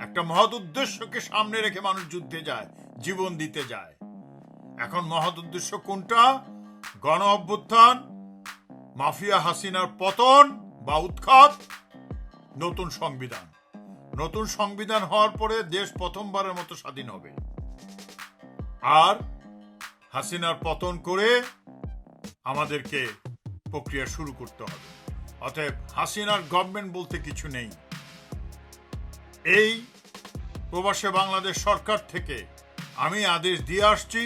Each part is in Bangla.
একটা মহৎ উদ্দেশ্যকে সামনে রেখে মানুষ যুদ্ধে যায়, জীবন দিতে যায়। এখন মহৎ উদ্দেশ্য কোনটা? গণ অভ্যুত্থান, মাফিয়া হাসিনার পতন বা উৎখাত, নতুন সংবিধান। নতুন সংবিধান হওয়ার পরে দেশ প্রথমবারের মতো স্বাধীন হবে। আর হাসিনার পতন করে আমাদেরকে প্রক্রিয়া শুরু করতে হবে। অতএব হাসিনার গভর্নমেন্ট বলতে কিছু নেই। এই প্রবাসে বাংলাদেশ সরকার থেকে আমি আদেশ দিয়ে আসছি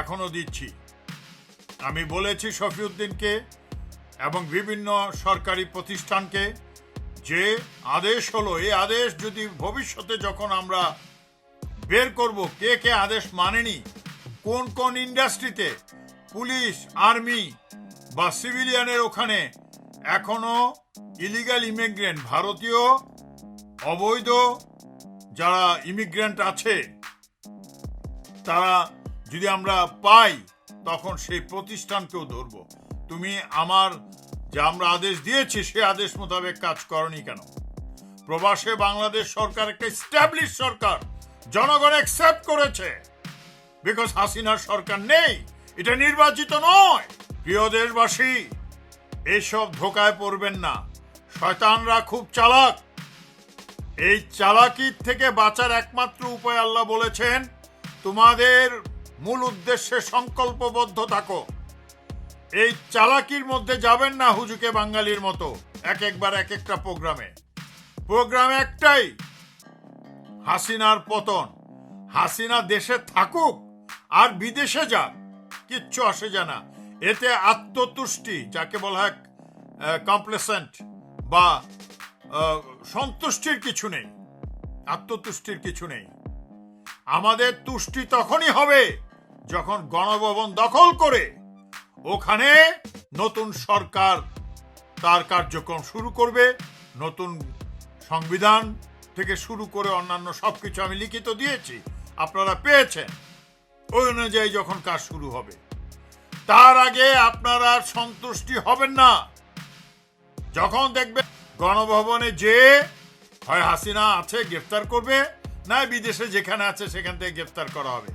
এখনও দিচ্ছি। আমি বলেছি শফিউদ্দিনকে এবং বিভিন্ন সরকারি প্রতিষ্ঠানকে যে আদেশ হলো, এই আদেশ যদি ভবিষ্যতে যখন আমরা বের করব, কে কে আদেশ মানেনি, কোন কোন ইন্ডাস্ট্রিতে, পুলিশ, আর্মি বা সিভিলিয়ানের ওখানে এখনও ইলিগাল ইমিগ্রেন্ট, ভারতীয় অবৈধ যারা ইমিগ্রেন্ট আছে, তারা যদি আমরা পাই, তখন সেই প্রতিষ্ঠানকেও ধরব। তুমি আমার যে আমরা আদেশ দিয়েছি, সে আদেশ মোতাবেক কাজ করনি কেন? প্রবাসে বাংলাদেশ সরকার একটা স্ট্যাবলিশ সরকার, জনগণ অ্যাকসেপ্ট করেছে। বিকজ হাসিনার সরকার নেই, এটা নির্বাচিত নয়। প্রিয় দেশবাসী এইসব ধোকায় পড়বেন না। শয়তানরা খুব চালাক। এই চালাকির থেকে বাঁচার একমাত্র উপায় আল্লাহ বলেছেন, তোমাদের মূল উদ্দেশ্যে সংকল্পবদ্ধ থাকো। এই চালাকির মধ্যে যাবেন না হুজুকে বাঙালির মতো, এক একবার এক একটা প্রোগ্রামে। প্রোগ্রাম একটাই, হাসিনার পতন। হাসিনা দেশে থাকুক আর বিদেশে যাক, কিচ্ছু আসে যায় না। এতে আত্মতুষ্টি, যাকে বলা হয় কমপ্লেসেন্ট বা সন্তুষ্টির কিছু নেই, আত্মতুষ্টির কিছু নেই। আমাদের তুষ্টি তখনই হবে যখন গণভবন দখল করে ওখানে নতুন সরকার তার কার্যক্রম শুরু করবে, নতুন সংবিধান থেকে শুরু করে অন্যান্য সবকিছু আমি লিখিত দিয়েছি, আপনারা পেয়েছেন। ওই অনুযায়ী যখন কাজ শুরু হবে। তার আগে আপনারা সন্তুষ্টি হবেন না। যখন দেখবেন গণভবনে যে হয় হাসিনা আছে, গ্রেফতার করবে, না বিদেশে যেখানে আছে সেখান থেকে গ্রেফতার করা হবে।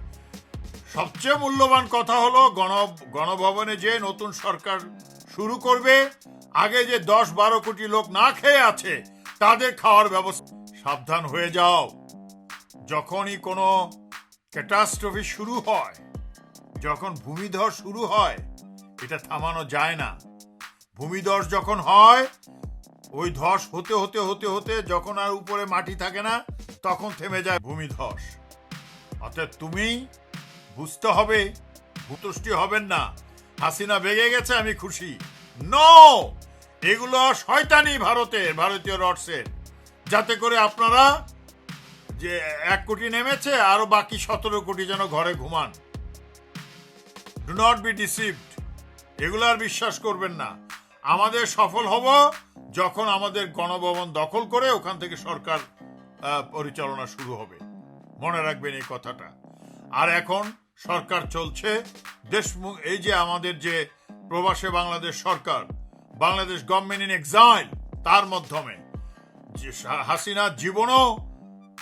সবচেয়ে মূল্যবান কথা হলো গণ, গণভবনে যে নতুন সরকার শুরু করবে, আগে যে দশ বারো কোটি লোক না খেয়ে আছে, তাদের খাওয়ার ব্যবস্থা সাবধান হয়ে যাও। যখনই কোনো ক্যাটাস্ট্রফি শুরু হয়, যখন ভূমিধস শুরু হয়, এটা থামানো যায় না। ভূমিধস যখন হয় ওই ধস হতে হতে হতে হতে যখন আর উপরে মাটি থাকে না, তখন থেমে যায় ভূমিধস অর্থাৎ তুমি বুঝতে হবে, ভূতুষ্টি হবেন না। হাসিনা বেগে গেছে, আমি খুশি। নো এগুলো শয়তানি ভারতের, ভারতীয় রডসের। যাতে করে আপনারা যে এক কোটি নেমেছে, আরও বাকি সতেরো কোটি যেন ঘরে ঘুমান। ডু নট বি ডিসিভড এগুলো আর বিশ্বাস করবেন না। আমাদের সফল হব যখন আমাদের গণভবন দখল করে ওখান থেকে সরকার পরিচালনা শুরু হবে। মনে রাখবেন এই কথাটা। আর এখন সরকার চলছে। দেশ এই যে আমাদের যে প্রবাসে বাংলাদেশ সরকার, বাংলাদেশ গভর্নমেন্ট ইন এক্সাইল, তার মাধ্যমে। হাসিনা জীবনও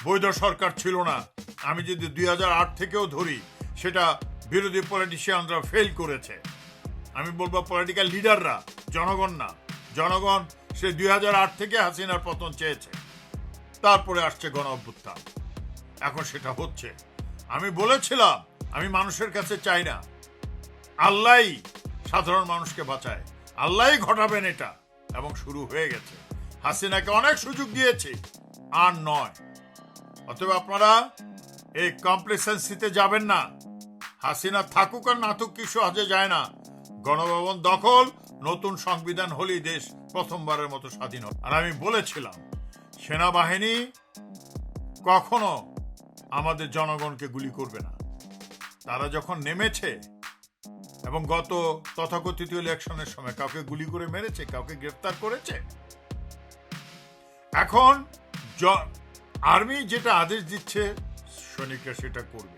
বৈধ সরকার ছিল না। আমি যদি দুই হাজার আট থেকেও ধরি, সেটা বিরোধী পলিটিশিয়ানরা ফেল করেছে। আমি বলব পলিটিক্যাল লিডাররা জনগণ না। জনগণ সে দুই হাজার আট থেকে হাসিনার পতন চেয়েছে। তারপরে আসছে গণ অভ্যুত্থান এখন সেটা হচ্ছে। আমি বলেছিলাম, আমি মানুষের কাছে চাই না। আল্লাহ সাধারণ মানুষকে বাঁচায়। আল্লাহ ঘটাবেন এটা। এবং শুরু হয়ে গেছে। হাসিনাকে অনেক সুযোগ দিয়েছে। আর নয়। অতএব আপনারা এই কমপ্লেসেন্সিতে যাবেন না। হাসিনা থাকুক আর না থাকুক কিছু আজে যায় না। গণভবন দখল নতুন সংবিধান হলেই দেশ প্রথমবারের মতো স্বাধীন হবে। আর আমি বলেছিলাম, সেনাবাহিনী কখনো আমাদের জনগণকে গুলি করবে না। তারা যখন নেমেছে এবং গত তথাকথিত ইলেকশনের সময় কাউকে গুলি করে মেরেছে, কাউকে গ্রেফতার করেছে, এখন আর্মি যেটা আদেশ দিচ্ছে, সৈনিকরা সেটা করবে।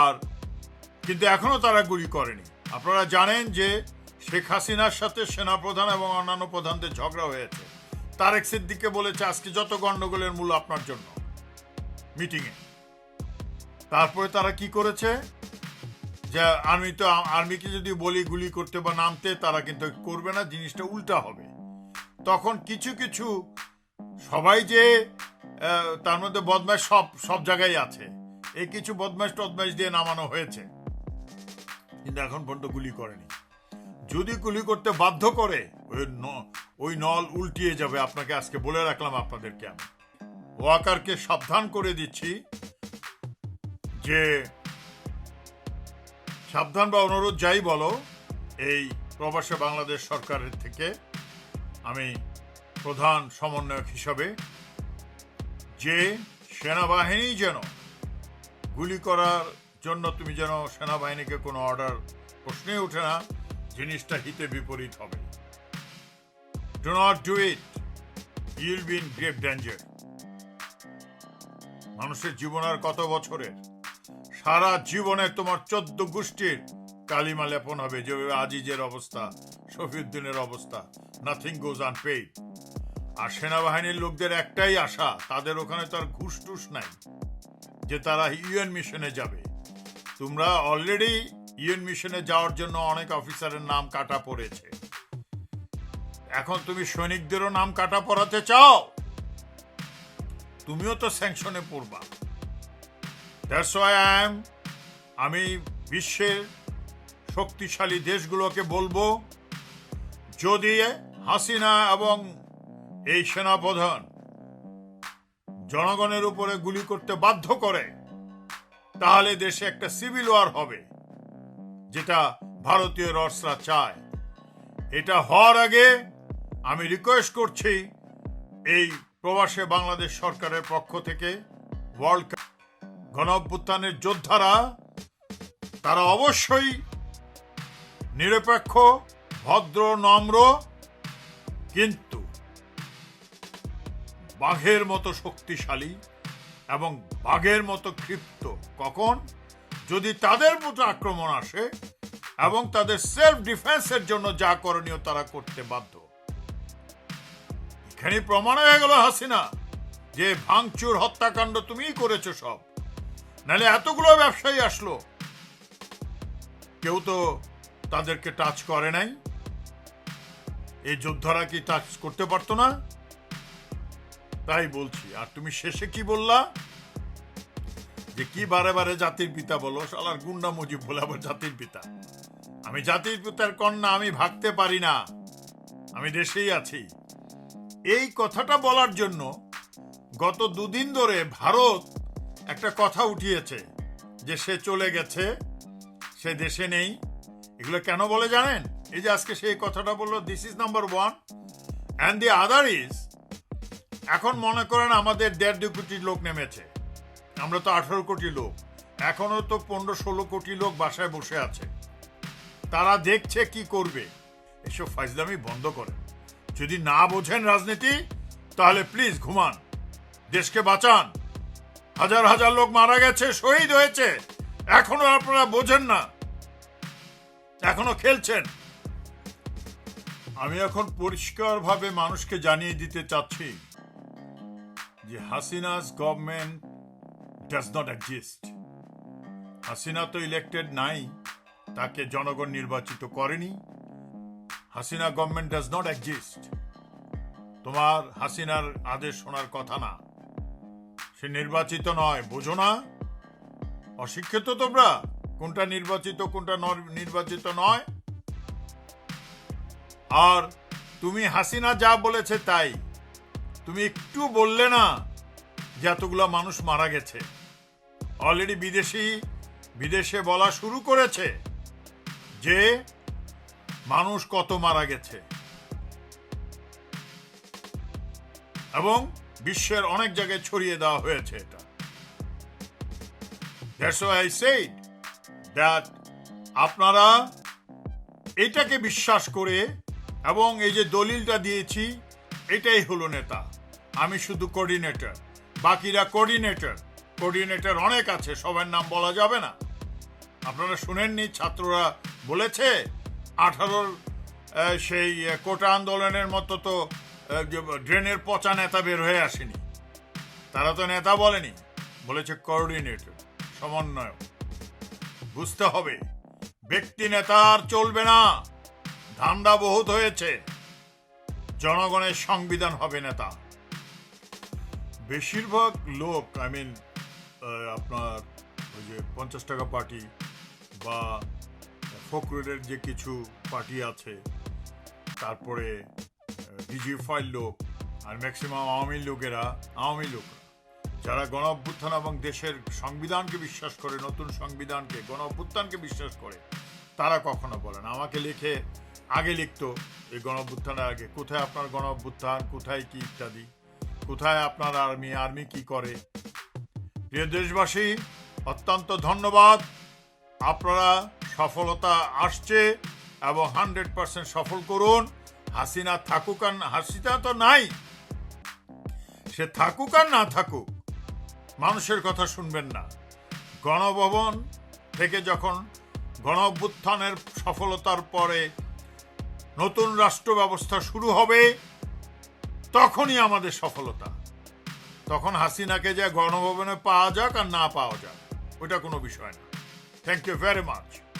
আর কিন্তু এখনও তারা গুলি করেনি। আপনারা জানেন যে শেখ হাসিনার সাথে সেনাপ্রধান এবং অন্যান্য প্রধানদের ঝগড়া হয়েছে। তারেক সিদ্দিককে বলেছে, আজকে যত গন্ডগোলের মূল আপনার জন্য মিটিংয়ে। তারপরে তারা কি করেছে? যে আর্মি তো আর্মিকে যদি বলি, গুলি করতে বা নামতে, তারা কিন্তু করবে না, জিনিসটা উল্টা হবে। তখন কিছু কিছু সবাই যে তার মধ্যে বদমাইশ সব সব জায়গায় আছে। এই কিছু বদমাইশ টদমাইশ দিয়ে নামানো হয়েছে। কিন্তু এখন পর্যন্ত গুলি করেনি। যদি গুলি করতে বাধ্য করে, ওই ওই নল উল্টিয়ে যাবে। আপনাকে আজকে বলে রাখলাম আপনাদেরকে আমি। ওয়াকারকে সাবধান করে দিচ্ছি যে, সাবধান বা অনুরোধ যাই বলো, এই প্রবাসে বাংলাদেশ সরকারের থেকে আমি প্রধান সমন্বয়ক হিসাবে যে সেনাবাহিনী যেন গুলি করার জন্য তুমি যেন সেনাবাহিনীকে কোনো অর্ডার প্রশ্নে ওঠে না জিনিসটা হিতে বিপরীত হবে। Do not do it you'll be in grave danger মানুষের জীবন আর কত বছরের? সারা জীবনে তোমার চোদ্দ গোষ্ঠীর কালিমা লেপন হবে, যেভাবে আজিজের অবস্থা, শফিউদ্দিনের অবস্থা। নাথিং গোজ আন পেইড আর সেনাবাহিনীর লোকদের একটাই আশা, তাদের ওখানে তো আর ঘুষ টুস নাই, যে তারা ইউএন মিশনে যাবে। তোমরা অলরেডি ইউএন মিশনে যাওয়ার জন্য অনেক অফিসারের নাম কাটা পড়েছে। এখন তুমি সৈনিকদেরও নাম কাটা পড়াতে চাও? তুমিও তো স্যাংশনে পড়বা। দ্যাটস ওয়াই আই এম আমি বিশ্বের শক্তিশালী দেশগুলোকে বলব, যদি হাসিনা এবং এই সেনাপ্রধান জনগণের উপরে গুলি করতে বাধ্য করে, তাহলে দেশে একটা সিভিল ওয়ার হবে। যেটা ভারতীয় রসরা চায়। এটা হওয়ার আগে আমি রিকোয়েস্ট করছি এই প্রবাসে বাংলাদেশ সরকারের পক্ষ থেকে ওয়ার্ল্ড কাপ গণ অভ্যুত্থানের যোদ্ধারা, তারা অবশ্যই নিরপেক্ষ, ভদ্র, নম্র, কিন্তু বাঘের মতো শক্তিশালী এবং বাঘের মতো ক্ষিপ্ত। কখন? যদি তাদের মতো আক্রমণ আসে এবং তাদের সেলফ ডিফেন্সের জন্য যা করণীয় তারা করতে বাধ্য। এখানে প্রমাণ হয়ে গেল হাসিনা, যে ভাঙচুর হত্যাকাণ্ড তুমিই করেছ সব। নাহলে এতগুলো ব্যবসায়ী আসলো। কেউ তো তাদেরকে টাচ করে নাই। এই যোদ্ধারা কি টাচ করতে পারতো না? তাই বলছি, আর তুমি শেষে কি বললা? যে কি বারে বারে জাতির পিতা বলো, শালার গুন্ডা মুজিব বলে আবার জাতির পিতা। আমি জাতির পিতার কন্যা, আমি ভাগতে পারি না। আমি দেশেই আছি। এই কথাটা বলার জন্য গত দুদিন ধরে ভারত একটা কথা উঠিয়েছে যে সে চলে গেছে, সে দেশে নেই। এগুলো কেন বলে জানেন? এই যে আজকে সেই কথাটা বলল this is number one and the other is এখন মনে করেন আমাদের দেড় দু কোটি লোক নেমেছে। আমরা তো আঠারো কোটি লোক। এখনও তো পনেরো ষোলো কোটি লোক বাসায় বসে আছে। তারা দেখছে কি করবে। এসব ফাইজলামি বন্ধ করে যদি না বোঝেন রাজনীতি, তাহলে প্লিজ ঘুমান। দেশকে বাঁচান। হাজার হাজার লোক মারা গেছে, শহীদ হয়েছে। এখনও আপনারা বোঝেন না। এখনও খেলছেন। আমি এখন পরিষ্কারভাবে মানুষকে জানিয়ে দিতে চাচ্ছি যে Hasina's government does not exist Hasina তো ইলেক্টেড নাই, তাকে জনগণ নির্বাচিত করেনি। Hasina government does not exist তোমার হাসিনার আদেশ শোনার কথা না। সে নির্বাচিত নয়, বোঝো না। অশিক্ষিত তোমরা, কোনটা নির্বাচিত, কোনটা নর- নির্বাচিত নয়। আর তুমি হাসিনা যা বলেছে তাই। তুমি একটু বললে না যে এতগুলা মানুষ মারা গেছে। অলরেডি বিদেশি, বিদেশে বলা শুরু করেছে যে মানুষ কত মারা গেছে। এবং বিশ্বের অনেক জায়গায় ছড়িয়ে দেওয়া হয়েছে এটা। That আপনারা এটাকে বিশ্বাস করে এবং এই যে দলিলটা দিয়েছি, এটাই হলো নেতা। আমি শুধু কোঅর্ডিনেটর বাকিরা কোঅর্ডিনেটর কোঅর্ডিনেটর অনেক আছে, সবার নাম বলা যাবে না। আপনারা শুনেননি, ছাত্ররা বলেছে? আঠারোর সেই কোটা আন্দোলনের মতো তো ড্রেনের পচা নেতা বের হয়ে আসেনি। তারা তো নেতা বলেনি, বলেছে কোঅর্ডিনেটর সমন্বয় বুঝতে হবে, ব্যক্তি নেতা আর চলবে না, ধান্দা বহুত হয়েছে, জনগণের সংবিধান হবে নেতা। বেশিরভাগ লোক আই মিন আপনার ওই যে পঞ্চাশ টাকা পার্টি বা ফকরুলের যে কিছু পার্টি আছে, তারপরে ডিজি ফাইল লোক আর ম্যাক্সিমাম আওয়ামী লোকেরা, আওয়ামী লোক, যারা গণ অভ্যুত্থান এবং দেশের সংবিধানকে বিশ্বাস করে, নতুন সংবিধানকে গণ অভ্যুত্থানকে বিশ্বাস করে, তারা কখনো বলে না। আমাকে লিখে আগে লিখতো, এই গণ অভ্যুত্থানের আগে, কোথায় আপনার গণ অভ্যুত্থান কোথায় কি ইত্যাদি, কোথায় আপনার আর্মি আর্মি কি করে প্রিয় দেশবাসী, অত্যন্ত ধন্যবাদ। আপনারা সফলতা আসছে এবং হান্ড্রেড পার্সেন্ট সফল করুন। হাসিনা থাকুক আর হাসিনা তো নাই। সে থাকুক আর না থাকুক, মানুষের কথা শুনবেন না। গণভবন থেকে যখন গণ অভ্যুত্থানের সফলতার পরে নতুন রাষ্ট্র ব্যবস্থা শুরু হবে, তখনই আমাদের সফলতা। তখন হাসিনাকে যে গণভবনে পাওয়া যাক আর না পাওয়া যাক ওটা কোনো বিষয় না। Thank you very much